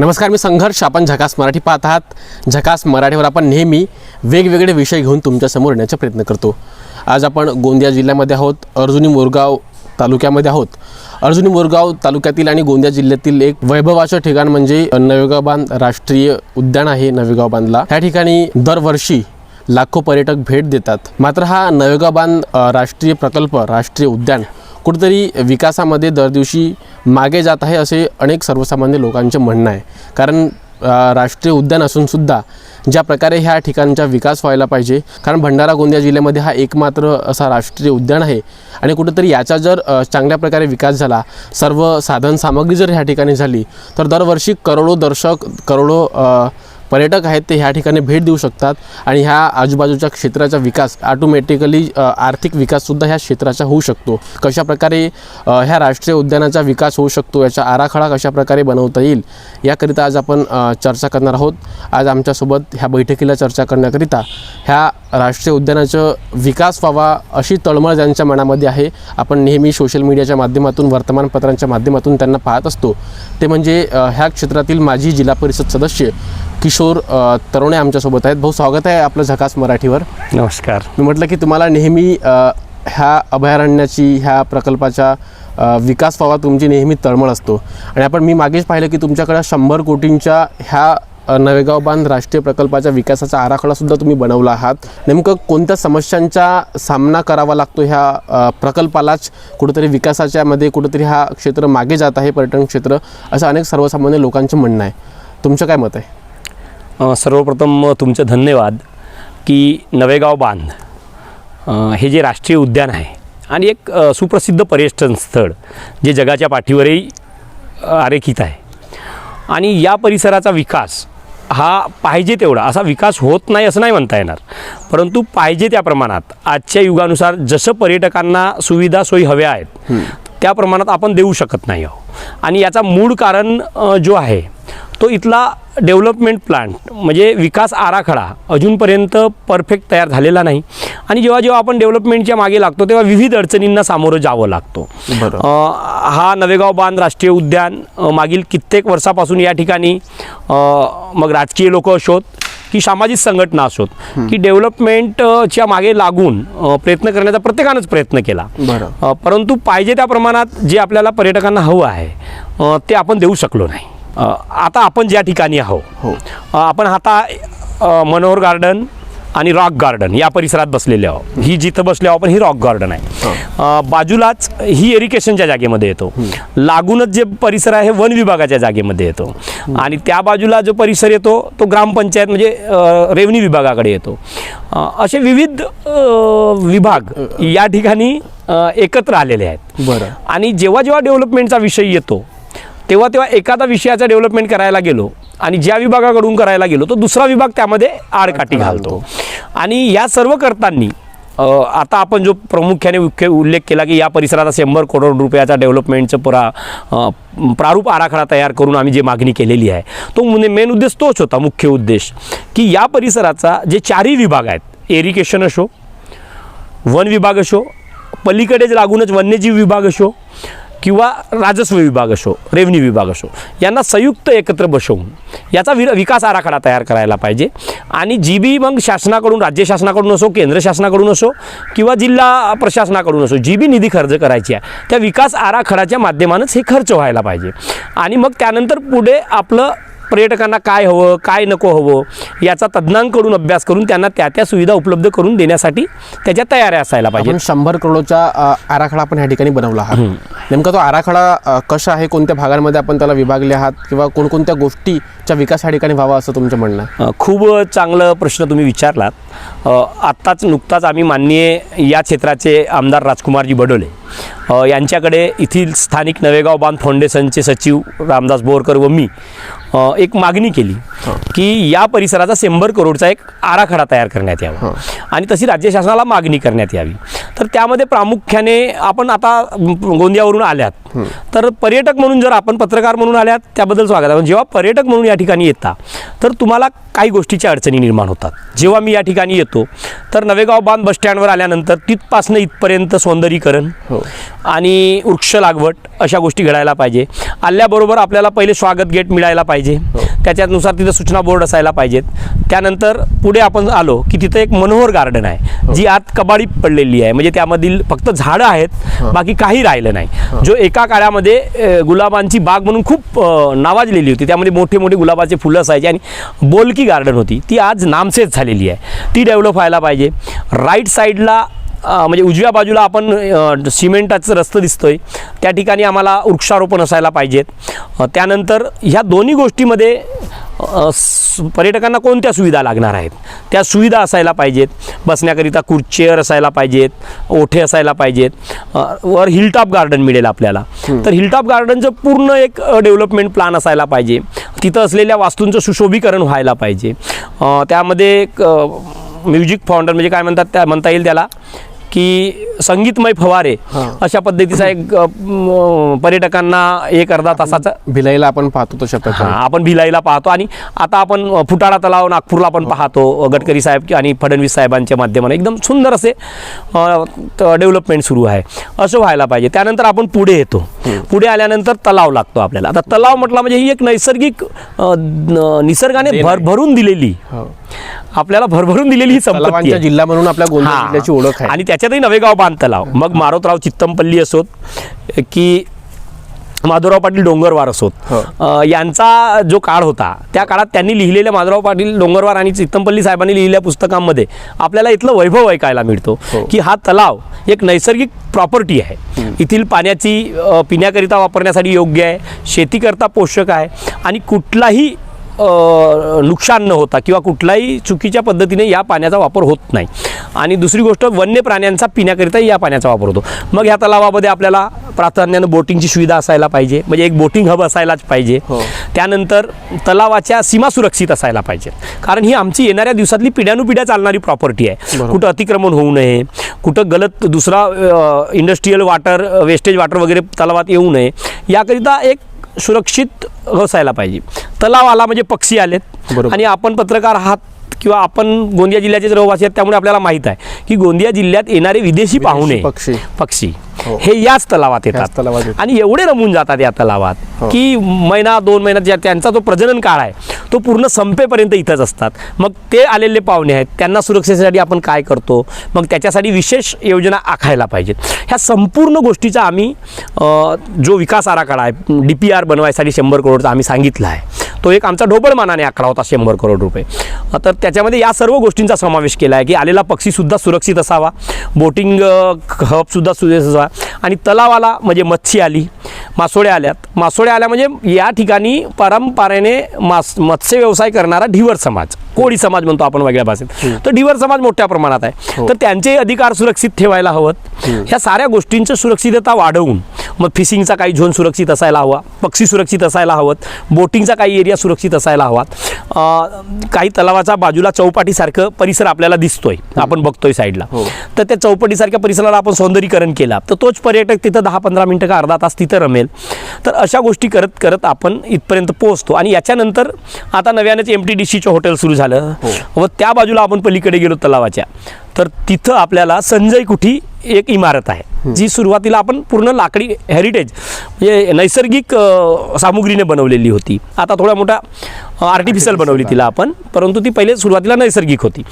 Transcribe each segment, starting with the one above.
नमस्कार मी संघर्ष. आपण झकास मराठी पाहत आहात. झकास मराठीवर आपण नेहमी वेगवेगळे विषय घेऊन तुमच्यासमोर येण्याचा प्रयत्न करतो. आज आपण गोंदिया जिल्ह्यामध्ये आहोत. अर्जुनी मोरगाव तालुक्यामध्ये आहोत. अर्जुनी मोरगाव तालुक्यातील आणि गोंदिया जिल्ह्यातील एक वैभवाचं ठिकाण म्हणजे नवेगाव बांध राष्ट्रीय उद्यान आहे नवेगाव बांधला या ठिकाणी दरवर्षी लाखो पर्यटक भेट देतात. मात्र हा नवेगाव बांध राष्ट्रीय प्रकल्प राष्ट्रीय उद्यान कुठेतरी विकासामध्ये दर दिवशी मागे जात आहे असे अनेक सर्वसामान्य लोकांचे म्हणणं आहे. कारण राष्ट्रीय उद्यान असूनसुद्धा ज्या प्रकारे ह्या ठिकाणचा विकास व्हायला पाहिजे कारण भंडारा गोंदिया जिल्ह्यामध्ये हा एकमात्र असा राष्ट्रीय उद्यान आहे. आणि कुठेतरी याचा जर चांगल्या प्रकारे विकास झाला सर्व साधन सामग्री जर ह्या ठिकाणी झाली तर दरवर्षी करोडो दर्शक करोडो पर्यटक आहेत ते ह्या ठिकाणी भेट देऊ शकतात आणि ह्या आजूबाजूच्या क्षेत्राचा विकास ऑटोमॅटिकली आर्थिक विकाससुद्धा ह्या क्षेत्राचा होऊ शकतो. कशा प्रकारे ह्या राष्ट्रीय उद्यानाचा विकास होऊ शकतो याचा आराखडा कशा प्रकारे बनवता येईल याकरिता आज आपण चर्चा करणार आहोत. आज आमच्यासोबत ह्या बैठकीला चर्चा करण्याकरिता ह्या राष्ट्रीय उद्यानाचं विकास व्हावा अशी तळमळ ज्यांच्या मनामध्ये आहे आपण नेहमी सोशल मीडियाच्या माध्यमातून वर्तमानपत्रांच्या माध्यमातून त्यांना पाहत असतो. ते म्हणजे ह्या क्षेत्रातील माजी जिल्हा परिषद सदस्य किशोर तरुणे आमच्यासोबत आहेत. भाऊ स्वागत आहे आपलं झकास मराठीवर. नमस्कार. मी म्हटलं की तुम्हाला नेहमी ह्या अभयारण्याची ह्या प्रकल्पाचा अ, विकास व्हावा तुमची नेहमी तळमळ असतो. आणि आपण मी मागेच पाहिलं की तुमच्याकडे शंभर कोटींच्या ह्या नवेगाव बांध राष्ट्रीय प्रकल्पाच्या विकासाचा आराखडासुद्धा तुम्ही बनवला आहात. नेमकं कोणत्या समस्यांचा सामना करावा लागतो ह्या प्रकल्पालाच? कुठंतरी विकासाच्या मध्ये कुठंतरी हा क्षेत्र मागे जात आहे पर्यटन क्षेत्र असं अनेक सर्वसामान्य लोकांचं म्हणणं आहे. तुमचं काय मत आहे? सर्वप्रथम तुमचं धन्यवाद की नवेगाव बांध हे जे राष्ट्रीय उद्यान आहे आणि एक सुप्रसिद्ध पर्यटन स्थळ जे जगाच्या पाठीवरही आरेखित आहे. आणि या परिसराचा विकास हा पाहिजे तेवढा असा विकास होत नाही असं नाही म्हणता येणार. परंतु पाहिजे त्या प्रमाणात आजच्या युगानुसार जसं पर्यटकांना सुविधा सोयी हव्या आहेत त्या प्रमाणात आपण देऊ शकत नाही आहोत. आणि याचा मूळ कारण जो आहे तो इथला डेव्हलपमेंट प्लांट म्हणजे विकास आराखडा अजूनपर्यंत परफेक्ट तयार झालेला नाही. आणि जेव्हा जेव्हा आपण डेव्हलपमेंटच्या मागे लागतो तेव्हा विविध अडचणींना सामोरं जावं लागतो. हा नवेगाव बांध राष्ट्रीय उद्यान मागील कित्येक वर्षापासून या ठिकाणी मग राजकीय लोक असोत की सामाजिक संघटना असोत की डेव्हलपमेंटच्या मागे लागून प्रयत्न करण्याचा प्रत्येकानंच प्रयत्न केला. परंतु पाहिजे त्या प्रमाणात जे आपल्याला पर्यटकांना हवं आहे ते आपण देऊ शकलो नाही. आता आपण ज्या ठिकाणी आहोत हो. आपण आता मनोहर गार्डन आणि रॉक गार्डन या परिसरात बसलेले आहोत. ही जिथं बसले आहोत आपण ही रॉक गार्डन आहे. बाजूलाच ही एरिकेशनच्या जागेमध्ये येतो. लागूनच जे परिसर आहे वन विभागाच्या जागेमध्ये येतो. आणि त्या बाजूला जो परिसर येतो तो ग्रामपंचायत म्हणजे अ, रेवन्यू विभागाकडे येतो. असे विविध विभाग या ठिकाणी एकत्र आलेले आहेत. बरं. आणि जेव्हा जेव्हा डेव्हलपमेंटचा विषय येतो तेव्हा तेव्हा एखादा विषयाचा डेव्हलपमेंट करायला गेलो आणि ज्या विभागाकडून करायला गेलो तो दुसरा विभाग त्यामध्ये आडकाठी घालतो. आणि या सर्व करतांनी आता आपण जो प्रामुख्याने मुख्य उल्लेख केला की या परिसरात शंभर करोड रुपयाचा डेव्हलपमेंटचं पुरा प्रारूप आराखडा तयार करून आम्ही जे मागणी केलेली आहे तो मेन उद्देश तोच होता मुख्य उद्देश. की या परिसराचा जे चारही विभाग आहेत एरिकेशन असो वन विभाग असो पलीकडेच लागूनच वन्यजीव विभाग असो किंवा राजस्व विभाग असो रेव्हन्यू विभाग असो यांना संयुक्त एकत्र बसवून याचा वि विकास आराखडा तयार करायला पाहिजे. आणि जी बी मग शासनाकडून राज्य शासनाकडून असो केंद्र शासनाकडून असो किंवा जिल्हा प्रशासनाकडून असो जी बी निधी खर्च करायची आहे. त्या विकास आराखड्याच्या माध्यमानंच हे खर्च व्हायला पाहिजे. आणि मग त्यानंतर पुढे आपलं पर्यटकांना काय हवं काय नको हवं याचा तज्ज्ञांकडून अभ्यास करून त्यांना त्या त्या सुविधा उपलब्ध करून देण्यासाठी त्याच्या तयाऱ्या असायला पाहिजे शंभर करोडचा आराखडा आपण ह्या ठिकाणी बनवला नेमका तो आराखडा कसा आहे? कोणत्या भागांमध्ये आपण त्याला विभागले आहात? किंवा कोणकोणत्या गोष्टीचा विकास ह्या ठिकाणी व्हावा असं तुमचं म्हणणं आहे? खूप चांगलं प्रश्न तुम्ही विचारलात. आत्ताच नुकताच आम्ही माननीय या क्षेत्राचे आमदार राजकुमारजी बडोले यांच्याकडे येथील स्थानिक नवेगाव बांध फाउंडेशनचे सचिव रामदास बोरकर व मी एक मागणी केली की या परिसराचा शंभर करोडचा एक आराखडा तयार करण्यात यावा. आणि तशी राज्य शासनाला मागणी करण्यात यावी. तर त्यामध्ये प्रामुख्याने आपण आता गोंदियावरून आल्यात. तर पर्यटक म्हणून जर आपण पत्रकार म्हणून आल्यात त्याबद्दल स्वागत आहे. जेव्हा पर्यटक म्हणून या ठिकाणी येता तर तुम्हाला काही गोष्टीच्या अडचणी निर्माण होतात. जेव्हा मी या ठिकाणी येतो तर नवेगाव बांध बसस्टँडवर आल्यानंतर तिथपासनं इथपर्यंत सौंदर्यीकरण हो. आणि वृक्ष लागवड अशा गोष्टी घडायला पाहिजे. आल्याबरोबर आपल्याला पहिले स्वागत गेट मिळायला पाहिजे. त्याच्यानुसार तिथं सूचना बोर्ड असायला पाहिजेत. त्यानंतर पुढे आपण आलो की तिथं एक मनोहर गार्डन आहे जी आत कबाडी पडलेली आहे. म्हणजे त्यामधील फक्त झाडं आहेत बाकी काही राहिलं नाही. जो एका काळामध्ये गुलाबांची बाग म्हणून खूप नावाजलेली होती. त्यामध्ये मोठे मोठे गुलाबाचे फुलं असायचे आणि बोलकी गार्डन होती. ती आज नामशेष झालेली आहे. ती डेव्हलप व्हायला पाहिजे. राईट साईडला म्हणजे उजव्या बाजूला आपण सिमेंटाचं रस्तं दिसतोय. त्या ठिकाणी आम्हाला वृक्षारोपण असायला पाहिजेत. त्यानंतर ह्या दोन्ही गोष्टीमध्ये पर्यटकांना कोणत्या सुविधा लागणार आहेत? त्या सुविधा असायला पाहिजेत. बसण्याकरिता खुर्च चेअर असायला पाहिजेत. ओठे असायला पाहिजेत. वर हिलटॉप गार्डन मिळेल आपल्याला. तर हिलटॉप गार्डनचं पूर्ण एक डेव्हलपमेंट प्लॅन असायला पाहिजे. तिथं असलेल्या वास्तूंचं सुशोभीकरण व्हायला पाहिजे. त्यामध्ये म्युझिक फाउंडर म्हणजे काय म्हणतात त्या म्हणता येईल त्याला की संगीतमय फवारे. अशा पद्धतीचा एक पर्यटकांना एक अर्धा तासाचा भिलाईला आपण पाहतो हां, प्रकारे आपण भिलाईला पाहतो. आणि आता आपण फुटाळा तलाव नागपूरला आपण पाहतो गडकरी साहेब आणि फडणवीस साहेबांच्या माध्यमाने एकदम सुंदर असे डेव्हलपमेंट सुरू आहे. असं व्हायला पाहिजे. त्यानंतर आपण पुढे येतो. पुढे आल्यानंतर तलाव लागतो आपल्याला. आता तलाव म्हटला म्हणजे ही एक नैसर्गिक निसर्गाने भर. भरून दिलेली. हो. आपल्याला भरभरून दिलेली ही संपत्ती आहे. जिल्हा म्हणून आपल्या गोंदिया हां. जिल्ह्याची ओळख आहे आणि त्याच्यातही नवेगाव बांध तलाव मग मारोतराव चित्तमपल्ली असोत की माधवराव पाटील डोंगरवार असोत हो. अ, यांचा जो काळ होता त्या काळात त्यांनी लिहिलेल्या माधवराव पाटील डोंगरवार आणि चित्तमपल्ली साहेबांनी लिहिलेल्या पुस्तकांमध्ये आपल्याला इथलं वैभव ऐकायला मिळतो हो. की हा तलाव एक नैसर्गिक प्रॉपर्टी आहे येथील पाण्याची अ, पिण्याकरिता वापरण्यासाठी योग्य आहे शेतीकरता पोषक आहे आणि कुठलाही नुकसान न होता किंवा कुठलाही चुकीच्या पद्धतीने या पाण्याचा वापर होत नाही. आणि दुसरी गोष्ट वन्य प्राण्यांचा पिण्याकरिता या पाण्याचा वापर होतो. मग ह्या तलावामध्ये आपल्याला प्राधान्यानं बोटिंगची सुविधा असायला पाहिजे. म्हणजे एक बोटिंग हब असायलाच पाहिजे. हो. त्यानंतर तलावाच्या सीमा सुरक्षित असायला पाहिजे. कारण ही आमची येणाऱ्या दिवसातली पिढ्यानुपिढ्या चालणारी प्रॉपर्टी आहे. कुठं अतिक्रमण होऊ नये कुठं गलत दुसरा इंडस्ट्रीयल वॉटर वेस्टेज वॉटर वगैरे तलावात येऊ नये याकरिता एक सुरक्षित असायला पाहिजे तलाव आला म्हणजे पक्षी आलेत. आणि आपण पत्रकार आहात किंवा आपण गोंदिया जिल्ह्याचे रहिवासी आहेत त्यामुळे आपल्याला माहीत आहे की गोंदिया जिल्ह्यात येणारे विदेशी पाहुणे पक्षी. पक्षी हो. हे याच तलावात येतात. आणि एवढे रमून जातात या तलावात हो. की महिना दोन महिन्यात ज्या- त्यांचा जो प्रजनन काळ आहे तो पूर्ण संपेपर्यंत इथंच असतात. मग ते आलेले पाहुणे आहेत त्यांना सुरक्षेसाठी आपण काय करतो? मग त्याच्यासाठी विशेष योजना आखायला पाहिजेत. ह्या संपूर्ण गोष्टीचा आम्ही जो विकास आराखडा आहे डी पी आर बनवायसाठी शंभर करोडचा आम्ही सांगितला आहे. तो एक आमचा ढोबळमानाने आकडा होता शंभर करोड रुपये. तर त्याच्यामध्ये या सर्व गोष्टींचा समावेश केला आहे की आलेला पक्षीसुद्धा सुरक्षित असावा. बोटिंग हबसुद्धा सुरक्षित असावा आणि तलाव आला म्हणजे मच्छी आली मासोळ्या आल्यात. मासोळ्या आल्या म्हणजे या ठिकाणी परंपरेने मास मत्स्य व्यवसाय करणारा ढिवर समाज. कोळी समाज म्हणतो आपण वेगळ्या भाषेत. तर ढिवर समाज मोठ्या प्रमाणात आहे. तर त्यांचे अधिकार सुरक्षित ठेवायला हवत ह्या साऱ्या गोष्टींचं सुरक्षितता वाढवून मग फिशिंगचा काही झोन सुरक्षित असायला हवा पक्षी सुरक्षित असायला हवत बोटिंगचा काही एरिया सुरक्षित असायला हवा. काही तलावाचा बाजूला चौपाटीसारखं परिसर आपल्याला दिसतोय आपण बघतोय साईडला. हो. तर त्या चौपटीसारख्या परिसराला आपण सौंदर्यीकरण केलं. तर तोच पर्यटक तिथं दहा पंधरा मिनटं का अर्धा तास तिथं रमेल. तर अशा गोष्टी करत करत आपण इथपर्यंत पोहोचतो. आणि याच्यानंतर आता नव्यानेच एम टी डी सीचं हॉटेल सुरू झालं. व त्या बाजूला आपण पलीकडे गेलो तलावाच्या. तर तिथं आपल्याला संजय कुठी एक इमारत आहे जी सुरुवातीला आपण पूर्ण लाकडी हेरिटेज म्हणजे नैसर्गिक सामुग्रीने बनवलेली होती. आता थोड्या मोठ्या आर्टिफिशियल बनवली तिला आपण परंतु ती पहिले सुरुवातीला नैसर्गिक होती.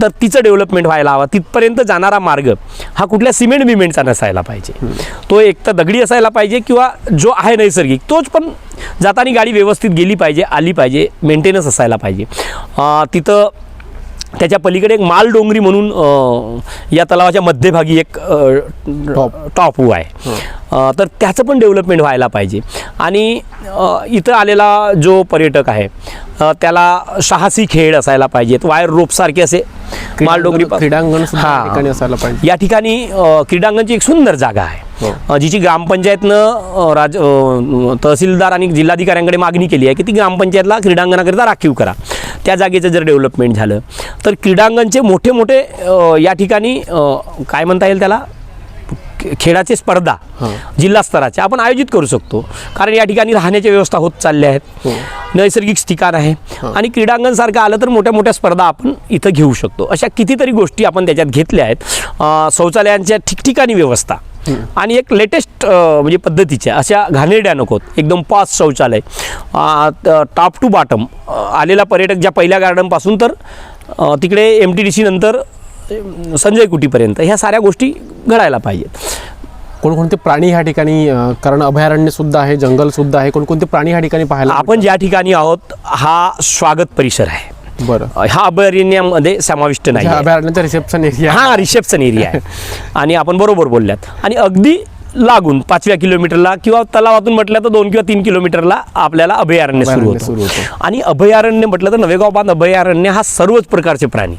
तर तिचं डेव्हलपमेंट व्हायला हवा. तिथपर्यंत जाणारा मार्ग हा कुठल्या सिमेंट बिमेंटचा नसायला पाहिजे. तो एक तर दगडी असायला पाहिजे किंवा जो आहे नैसर्गिक तोच पण जाताना गाडी व्यवस्थित गेली पाहिजे आली पाहिजे मेंटेनन्स असायला पाहिजे. तिथं त्याच्या पलीकडे एक माल डोंगरी म्हणून या तलावाच्या मध्यभागी एक टॉप. टॉप आहे. तर त्याचं पण डेव्हलपमेंट व्हायला पाहिजे. आणि इथं आलेला जो पर्यटक आहे त्याला साहसी खेळ असायला पाहिजेत. वायर रोपसारखे असे मालडोंगरी क्रीडांगण- हां. असायला पाहिजे. या ठिकाणी क्रीडांगणची एक सुंदर जागा आहे. हो. जिची ग्रामपंचायतनं राज तहसीलदार आणि जिल्हाधिकाऱ्यांकडे मागणी केली आहे की ती ग्रामपंचायतला क्रीडांगणाकरिता राखीव करा. त्या जागेचं जर डेव्हलपमेंट झालं तर क्रीडांगणचे मोठे मोठे या ठिकाणी काय म्हणता येईल त्याला? खेळाचे स्पर्धा जिल्हा स्तराच्या आपण आयोजित करू शकतो. कारण या ठिकाणी राहण्याच्या व्यवस्था होत चालल्या आहेत नैसर्गिक ठिकाण आहे. आणि क्रीडांगण सारखं आलं तर मोठ्या मोठ्या स्पर्धा आपण इथं घेऊ शकतो. अशा कितीतरी गोष्टी आपण त्याच्यात घेतल्या आहेत. शौचालयांच्या ठिकठिकाणी व्यवस्था आणि एक लेटेस्ट म्हणजे पद्धतीच्या अशा घाणेरड्या नकोत एकदम पाच शौचालय. टॉप टू बॉटम आलेला पर्यटक ज्या पहिल्या गार्डनपासून तर तिकडे एम टी डी सी नंतर संजय कुटीपर्यंत ह्या साऱ्या गोष्टी घडायला पाहिजेत. कोणकोणते प्राणी ह्या ठिकाणी कारण अभयारण्य सुद्धा आहे जंगल सुद्धा आहे कोणकोणते प्राणी ह्या ठिकाणी पाहायला आपण ज्या ठिकाणी आहोत हा स्वागत परिसर आहे. बरं. हा अभयारण्यामध्ये समाविष्ट नाही. अभयारण्याचा रिसेप्शन एरिया हा रिसेप्शन एरिया आहे. आणि आपण बरोबर बोलल्यात. आणि अगदी लागून पाचव्या किलोमीटरला किंवा तलावातून म्हटलं तर दोन किंवा तीन किलोमीटरला आपल्याला अभयारण्य सुरू होतं. होतं. आणि अभयारण्य म्हटलं तर नवेगाव बांध अभयारण्य हा सर्वच प्रकारचे प्राणी.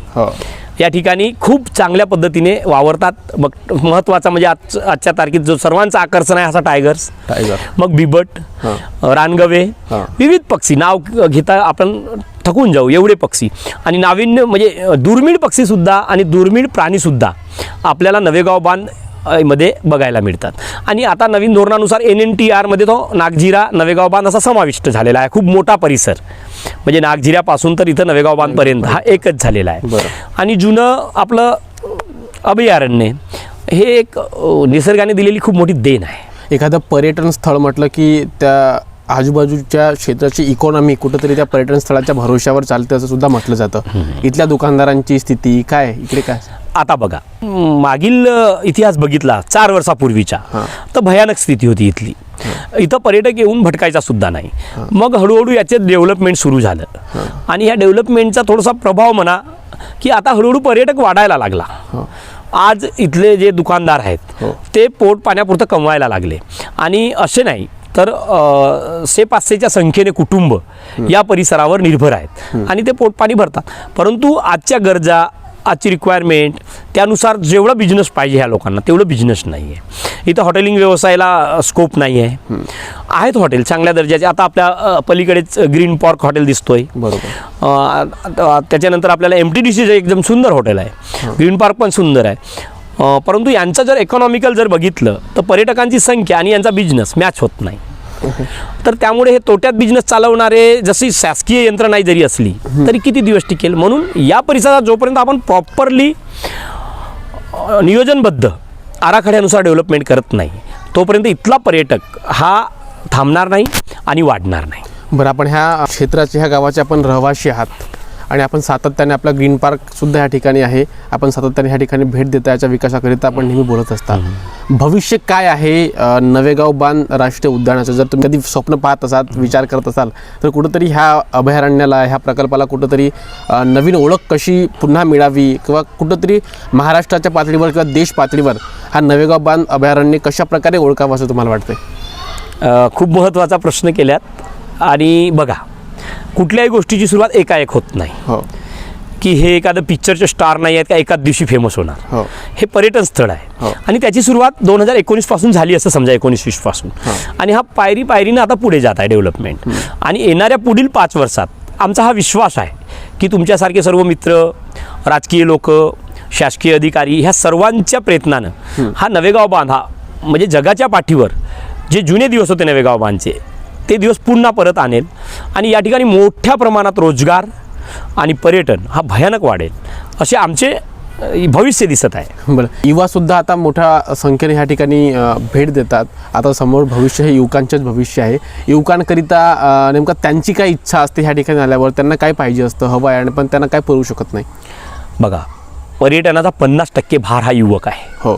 हो या ठिकाणी खूप चांगल्या पद्धतीने वावरतात. मग महत्त्वाचा म्हणजे आज आजच्या तारखेत जो सर्वांचं आकर्षण आहे असा टायगर्स. टायगर. मग बिबट रानगवे. विविध पक्षी. नाव घेता आपण थकून जाऊ एवढे पक्षी. आणि नाविन्य म्हणजे दुर्मिळ पक्षीसुद्धा आणि दुर्मिळ प्राणीसुद्धा आपल्याला नवेगाव बांध मध्ये बघायला मिळतात. आणि आता नवीन धोरणानुसार एन एन टी आरमध्ये तो नागझिरा नवेगाव बांध असा समाविष्ट झालेला आहे. खूप मोठा परिसर. म्हणजे नागझिऱ्यापासून तर इथं नवेगाव बांधपर्यंत हा एकच झालेला आहे. आणि जुनं आपलं अभयारण्य हे एक निसर्गाने दिलेली खूप मोठी देण आहे. एखादं पर्यटन स्थळ म्हटलं की त्या आजूबाजूच्या क्षेत्राची इकॉनॉमी कुठंतरी त्या पर्यटन स्थळाच्या भरोश्यावर चालते असं सुद्धा म्हटलं जातं. इथल्या दुकानदारांची स्थिती काय? इकडे काय? आता बघा. मागील इतिहास बघितला चार वर्षापूर्वीचा तर भयानक स्थिती होती इथली. इथं पर्यटक येऊन भटकायचा सुद्धा नाही. मग हळूहळू याचे डेव्हलपमेंट सुरू झालं. आणि ह्या डेव्हलपमेंटचा थोडासा प्रभाव म्हणा की आता हळूहळू पर्यटक वाढायला लागला. आज इथले जे दुकानदार आहेत ते पोट पाण्यापुरतं कमवायला लागले. आणि असे नाही तर से पाचशेच्या संख्येने कुटुंब या परिसरावर निर्भर आहेत. आणि ते पोटपाणी भरतात. परंतु आजच्या गरजा आजची रिक्वायरमेंट त्यानुसार जेवढा बिझनेस पाहिजे ह्या लोकांना तेवढं बिझनेस नाही आहे इथं हॉटेलिंग व्यवसायाला स्कोप नाही आहे आहेत हॉटेल चांगल्या दर्जाचे. आता आपल्या पलीकडेच ग्रीन पार्क हॉटेल दिसतोय. बरोबर. त्याच्यानंतर आपल्याला एम टी डी सीचं एकदम सुंदर हॉटेल आहे. ग्रीन पार्क पण सुंदर आहे. परंतु यांचं जर इकॉनॉमिकल जर बघितलं तर पर्यटकांची संख्या आणि यांचा बिझनेस मॅच होत नाही. तर त्यामुळे हे तोट्यात बिझनेस चालवणारे जशी शासकीय यंत्रणाही जरी असली तरी किती दिवस टिकेल? म्हणून या परिसरात जोपर्यंत आपण प्रॉपरली नियोजनबद्ध आराखड्यानुसार डेव्हलपमेंट करत नाही तोपर्यंत इथला पर्यटक हा थांबणार नाही आणि वाढणार नाही. बरं आपण ह्या क्षेत्राचे ह्या गावाचे आपण रहिवासी आहात आणि आपण सातत्याने आपला ग्रीन पार्क सुद्धा या ठिकाणी आहे. आपण सातत्याने ह्या ठिकाणी भेट देता याच्या विकासाकरिता आपण नेहमी बोलत असता. भविष्य काय आहे नवेगाव बांध राष्ट्रीय उद्यानाचं? जर तुम्ही कधी स्वप्न पाहत असाल विचार करत असाल तर कुठंतरी ह्या अभयारण्याला ह्या प्रकल्पाला कुठंतरी नवीन ओळख कशी पुन्हा मिळावी? किंवा कुठंतरी महाराष्ट्राच्या पातळीवर किंवा देश पातळीवर हा नवेगाव बांध अभयारण्य कशा प्रकारे ओळखावं असं तुम्हाला वाटतंय? अ, खूप महत्त्वाचा प्रश्न केल्यात. आणि बघा कुठल्याही गोष्टीची सुरुवात एकाएक होत नाही. हो. की हे एखादं पिक्चरचे स्टार नाही आहेत का एकाच दिवशी फेमस होणार? हो. हे पर्यटन स्थळ आहे. हो. आणि त्याची सुरुवात दोन हजार एकोणीसपासून झाली असं समजा एकोणीस वीसपासून. आणि हा पायरी पायरीनं आता पुढे जात आहे डेव्हलपमेंट आणि येणाऱ्या पुढील पाच वर्षात आमचा हा विश्वास आहे की तुमच्यासारखे सर्व मित्र राजकीय लोक शासकीय अधिकारी ह्या सर्वांच्या प्रयत्नानं हा नवेगाव बांध हा म्हणजे जगाच्या पाठीवर जे जुने दिवस होते नवेगाव बांधचे ते दिवस पुन्हा परत आणेल. आणि या ठिकाणी मोठ्या प्रमाणात रोजगार आणि पर्यटन हा भयानक वाढेल. असे आमचे भविष्य दिसत आहे. बरं युवा सुद्धा आता मोठ्या संख्येने ह्या ठिकाणी भेट देतात. आता समोर भविष्य हे युवकांचेच भविष्य आहे. युवकांकरिता नेमकं त्यांची काय इच्छा असते ह्या ठिकाणी आल्यावर? त्यांना काय पाहिजे असतं? हवं आहे आणि पण त्यांना काय पुरवू शकत नाही? बघा पर्यटनाचा पन्नास टक्के भार हा युवक आहे. हो.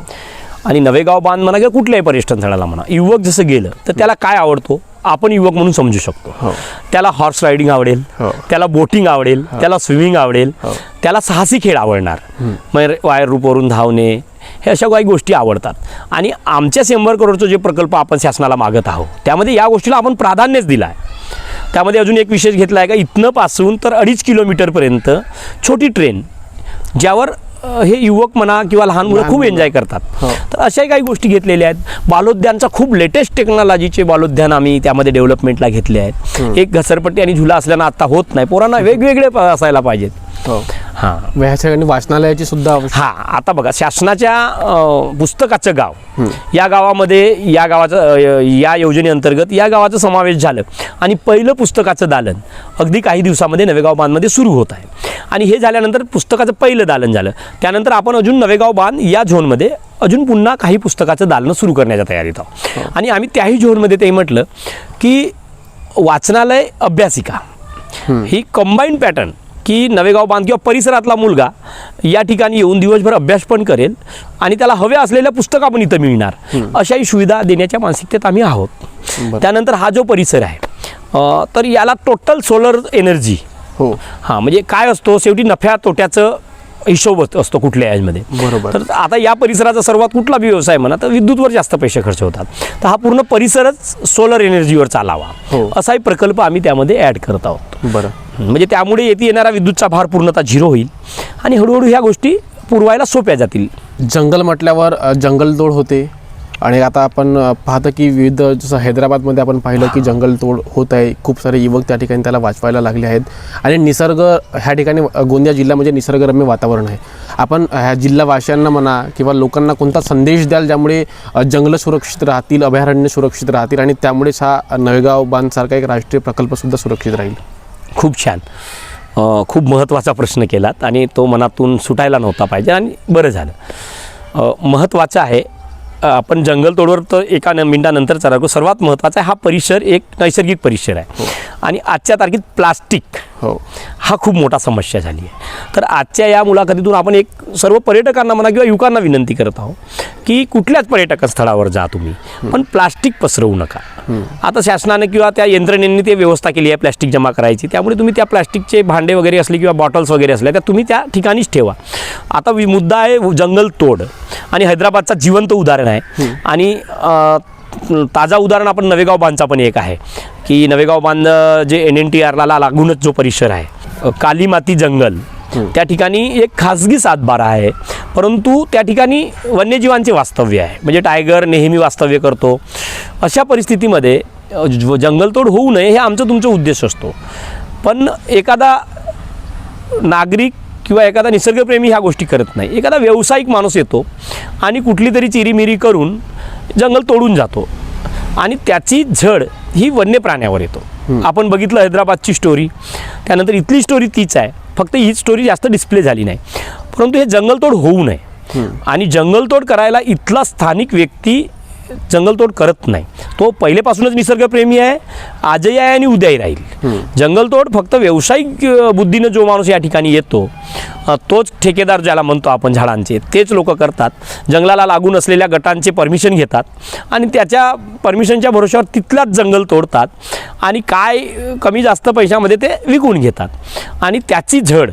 आणि नवेगाव बांध म्हणा किंवा कुठल्याही पर्यटन स्थळाला म्हणा युवक जसं गेलं तर त्याला काय आवडतो? आपण युवक म्हणून समजू शकतो. हो. त्याला हॉर्स रायडिंग आवडेल हो. त्याला बोटिंग आवडेल त्याला स्विमिंग आवडेल त्याला साहसी खेळ आवडणार. म्हणजे वायर रूपवरून धावणे हे अशा काही गोष्टी आवडतात. आणि आमच्या शंभर करोडचा जे प्रकल्प आपण शासनाला मागत आहोत त्यामध्ये या गोष्टीला आपण प्राधान्यच दिलं आहे त्यामध्ये अजून एक विशेष घेतला आहे का इथनं पासून तर अडीच किलोमीटरपर्यंत छोटी ट्रेन ज्यावर हे युवक म्हणा किंवा लहान मुलं खूप. एन्जॉय करतात. हो. तर अशाही काही गोष्टी घेतलेल्या आहेत. बालोद्यानचा खूप लेटेस्ट टेक्नॉलॉजीचे बालोद्यान आम्ही त्यामध्ये डेव्हलपमेंटला घेतले आहेत. एक घसरपट्टी आणि झुला असल्यानं आता होत नाही. पोरांना वेगवेगळे असायला पाहिजेत. हो. हां ह्या वाचनालयाची सुद्धा आवश्यक हा आता बघा शासनाच्या अ, पुस्तकाचं गाव या गावामध्ये या गावाचं अ, या योजनेअंतर्गत या गावाचं समावेश झालं. आणि पहिलं पुस्तकाचं दालन अगदी काही दिवसामध्ये नवेगाव बांधमध्ये सुरू होत आहे. आणि हे झाल्यानंतर पुस्तकाचं पहिलं दालन झालं. त्यानंतर आपण अजून नवेगाव बांध या झोनमध्ये अजून पुन्हा काही पुस्तकाचं दालनं सुरू करण्याच्या तयारीत आहोत. आणि आम्ही त्याही झोनमध्ये ते म्हटलं की वाचनालय अभ्यासिका ही कंबाईंड पॅटर्न की नवेगाव बांध किंवा परिसरातला मुलगा या ठिकाणी येऊन दिवसभर अभ्यास पण करेल आणि त्याला हव्या असलेल्या पुस्तकं पण इथं मिळणार. अशाही सुविधा देण्याच्या मानसिकतेत आम्ही आहोत. त्यानंतर हा जो परिसर आहे तर याला टोटल सोलर एनर्जी हो. हां म्हणजे काय असतो? शेवटी नफ्या तोट्याचं हिशोब अस- असतो कुठल्या याजमध्ये बरोबर. तर आता या परिसराचा सर्वात कुठला बी व्यवसाय म्हणा तर विद्युतवर जास्त पैसे खर्च होतात. तर हा पूर्ण परिसरच सोलर एनर्जीवर चालावा. हो. असाही प्रकल्प आम्ही त्यामध्ये ॲड करत आहोत. बरं. म्हणजे त्यामुळे येथे येणारा विद्युतचा भार पूर्णतः झिरो होईल. आणि हळूहळू ह्या गोष्टी पुरवायला सोप्या जातील. जंगल म्हटल्यावर जंगलतोड होते. आणि आता आपण पाहतो की विविध जसं हैदराबादमध्ये आपण पाहिलं की जंगलतोड होत आहे. खूप सारे युवक त्या ठिकाणी त्याला वाचवायला लागले आहेत. आणि निसर्ग ह्या ठिकाणी गोंदिया जिल्हा म्हणजे निसर्गरम्य वातावरण आहे. आपण ह्या जिल्हावासियांना म्हणा किंवा लोकांना कोणता संदेश द्याल ज्यामुळे जंगलं सुरक्षित राहतील अभयारण्य सुरक्षित राहतील आणि त्यामुळेच हा नवेगाव बांधसारखा एक राष्ट्रीय प्रकल्पसुद्धा सुरक्षित राहील? खूप छान. खूप महत्त्वाचा प्रश्न केलात आणि तो मनातून सुटायला नव्हता पाहिजे आणि बरं झालं. महत्त्वाचं आहे आपण जंगलतोडवर तर एका न मिनिटानंतर चालू सर्वात महत्त्वाचा आहे हा परिसर एक नैसर्गिक परिसर आहे. आणि आजच्या तारखेत प्लास्टिक. हो. हा खूप मोठा समस्या झाली आहे. तर आजच्या या मुलाखतीतून आपण एक सर्व पर्यटकांना म्हणा किंवा युवकांना विनंती करत आहोत की कुठल्याच पर्यटक स्थळावर जा तुम्ही पण प्लास्टिक पसरवू नका. आता शासनाने किंवा त्या यंत्रणेने ते व्यवस्था केली आहे प्लास्टिक जमा करायची. त्यामुळे तुम्ही त्या प्लास्टिकचे भांडे वगैरे असले किंवा बॉटल्स वगैरे असल्या त्या तुम्ही त्या ठिकाणीच ठेवा. आता वि- मुद्दा आहे जंगल तोड आणि हैदराबादचा जिवंत उदाहरण आहे. आणि ताजा उदाहरण आपण नवेगाव बांधचा पण एक आहे की नवेगाव बांध जे एन एन टी आरला लागूनच जो परिसर आहे काली माती जंगल त्या ठिकाणी एक खाजगी सातबारा आहे परंतु त्या ठिकाणी वन्यजीवांचे वास्तव्य आहे म्हणजे टायगर नेहमी वास्तव्य करतो. अशा परिस्थितीमध्ये जंगलतोड होऊ नये हे आमचं तुमचं उद्देश असतो. पण एखादा नागरिक किंवा एखादा निसर्गप्रेमी ह्या गोष्टी करत नाही. एखादा व्यावसायिक माणूस येतो आणि कुठली तरी चिरीमिरी करून जंगल तोडून जातो आणि त्याची झड ही वन्य प्राण्यावर येतो आपण बघितलं हैदराबादची स्टोरी त्यानंतर इथली स्टोरी तीच आहे. फक्त ही स्टोरी जास्त डिस्प्ले झाली नाही. परंतु हे जंगलतोड होऊ नये. आणि जंगलतोड करायला इथला स्थानिक व्यक्ती जंगलतोड करत नाही. तो पहिलेपासूनच निसर्गप्रेमी आहे आजही आहे आणि उद्याही राहील. जंगलतोड फक्त व्यावसायिक बुद्धीनं जो माणूस या ठिकाणी येतो तोच ठेकेदार ज्याला म्हणतो आपण झाडांचे तेच लोक करतात. जंगलाला लागून असलेल्या गटांचे परमिशन घेतात आणि त्याच्या परमिशनच्या भरोश्यावर तिथलाच जंगल तोडतात आणि काय कमी जास्त पैशामध्ये ते विकून घेतात. आणि त्याची झड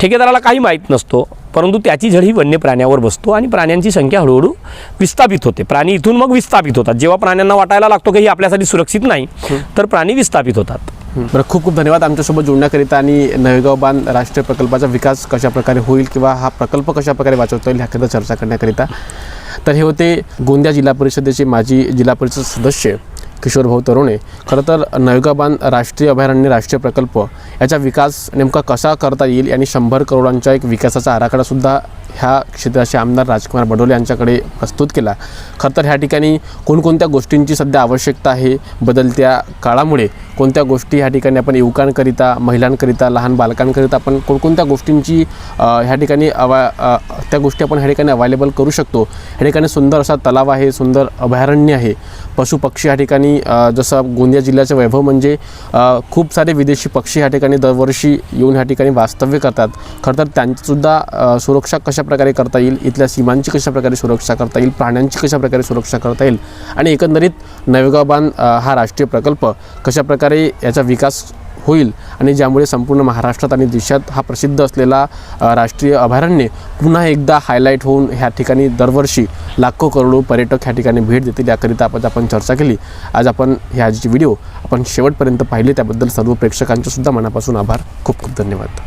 ठेकेदाराला काही माहीत नसतो. परंतु त्याची झड ही वन्य प्राण्यावर बसतो आणि प्राण्यांची संख्या हळूहळू विस्थापित होते. प्राणी इथून मग विस्थापित होतात. जेव्हा प्राण्यांना वाटायला लागतो की ही आपल्यासाठी सुरक्षित नाही तर प्राणी विस्थापित होतात. बरं खूप खूप धन्यवाद आमच्यासोबत जोडण्याकरिता आणि नवेगाव बांध राष्ट्रीय प्रकल्पाचा विकास कशा प्रकारे होईल किंवा हा प्रकल्प कशा प्रकारे वाचवता येईल ह्याकरिता चर्चा करण्याकरिता. तर हे होते गोंदिया जिल्हा परिषदेचे माजी जिल्हा परिषद सदस्य किशोरभाऊ तरुणे खरं तर नवेगाव बांध राष्ट्रीय अभयारण्य राष्ट्रीय प्रकल्प याचा विकास नेमका कसा करता येईल? आणि शंभर करोडांच्या एक विकासाचा आराखडासुद्धा ह्या क्षेत्राचे आमदार राजकुमार बडोले यांच्याकडे प्रस्तुत केला. खरं तर ह्या ठिकाणी कोणकोणत्या गोष्टींची सध्या आवश्यकता आहे? बदलत्या काळामुळे कोणत्या गोष्टी ह्या ठिकाणी आपण युवकांकरिता महिलांकरिता लहान बालकांकरिता आपण कोणकोणत्या गोष्टींची ह्या ठिकाणी अवा त्या गोष्टी आपण ह्या ठिकाणी अवेलेबल करू शकतो? ह्या ठिकाणी सुंदर असा तलाव आहे सुंदर अभयारण्य आहे. पशुपक्षी ह्या ठिकाणी जसं गोंदिया जिल्ह्याचं वैभव म्हणजे खूप सारे विदेशी पक्षी ह्या ठिकाणी दरवर्षी येऊन ह्या ठिकाणी वास्तव्य करतात. खरं तर त्यांचीसुद्धा सुरक्षा कशाप्रकारे करता येईल इथल्या सीमांची कशा प्रकारे सुरक्षा करता येईल प्राण्यांची कशा प्रकारे सुरक्षा करता येईल आणि एकंदरीत नवेगाव बांध हा राष्ट्रीय प्रकल्प कशा प्रकारे याचा विकास होईल आणि ज्यामुळे संपूर्ण महाराष्ट्रात आणि देशात हा प्रसिद्ध असलेला राष्ट्रीय अभयारण्य पुन्हा एकदा हायलाईट होऊन ह्या ठिकाणी दरवर्षी लाखो करोडो पर्यटक ह्या ठिकाणी भेट देतील याकरिता आपण आपण चर्चा केली. आज आपण ह्या व्हिडिओ आपण शेवटपर्यंत पाहिले त्याबद्दल सर्व प्रेक्षकांचे सुद्धा मनापासून आभार. खूप खूप धन्यवाद.